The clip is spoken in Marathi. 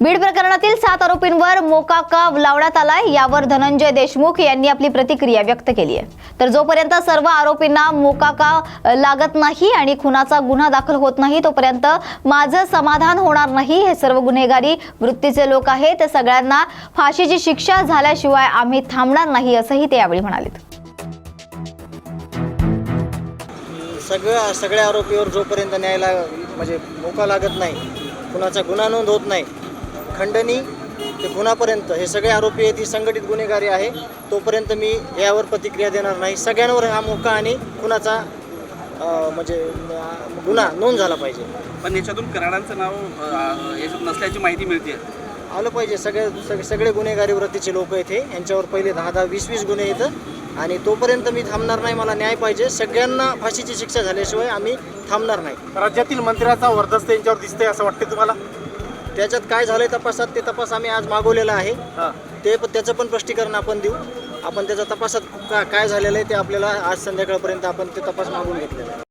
बीड प्रकरणातील सात आरोपींवर मोकाका लावण्यात आलाय. यावर धनंजय देशमुख यांनी आपली प्रतिक्रिया व्यक्त केली आहे. तर जोपर्यंत सर्व आरोपींना मोकाका का लागत नाही आणि खुनाचा गुन्हा दाखल होत नाही तोपर्यंत माझं समाधान होणार नाही. हे सर्व गुन्हेगारी वृत्तीचे लोक आहेत. ते सगळ्यांना फाशीची शिक्षा झाल्याशिवाय आम्ही थांबणार नाही असंही ते यावेळी म्हणाले सगळ्या सगळ्या आरोपीवर जोपर्यंत न्यायला म्हणजे मोका लागत नाही कुणाचा गुन्हा नोंद होत नाही खंडणी ते गुन्हापर्यंत हे सगळे आरोपी आहेत ही संघटित गुन्हेगारी आहे. तोपर्यंत मी यावर प्रतिक्रिया देणार नाही. सगळ्यांवर हा मोका आणि खुनाचा म्हणजे गुन्हा नोंद झाला पाहिजे. पण याच्यातून कराडांचं नाव याच्यात नसल्याची माहिती मिळते. आलं पाहिजे. सगळे सगळे सगळे गुन्हेगारी वृत्तीचे लोक हे यांच्यावर पहिले दहा दहा वीस वीस गुन्हे येतं आणि तोपर्यंत मी थांबणार नाही मला न्याय पाहिजे. सगळ्यांना फाशीची शिक्षा झाल्याशिवाय आम्ही थांबणार नाही. राज्यातील मंत्र्याचा वर्धस्त यांच्यावर दिसतंय असं वाटतं तुम्हाला? त्याच्यात काय झालंय तपासात ते तपास आम्ही आज मागवलेला आहे. ते प- त्याचं पण स्पष्टीकरण आपण देऊ. आपण त्याचा तपासात का काय झालेलं आहे ते आपल्याला आज संध्याकाळपर्यंत आपण ते तपास मागून घेतलेला आहे.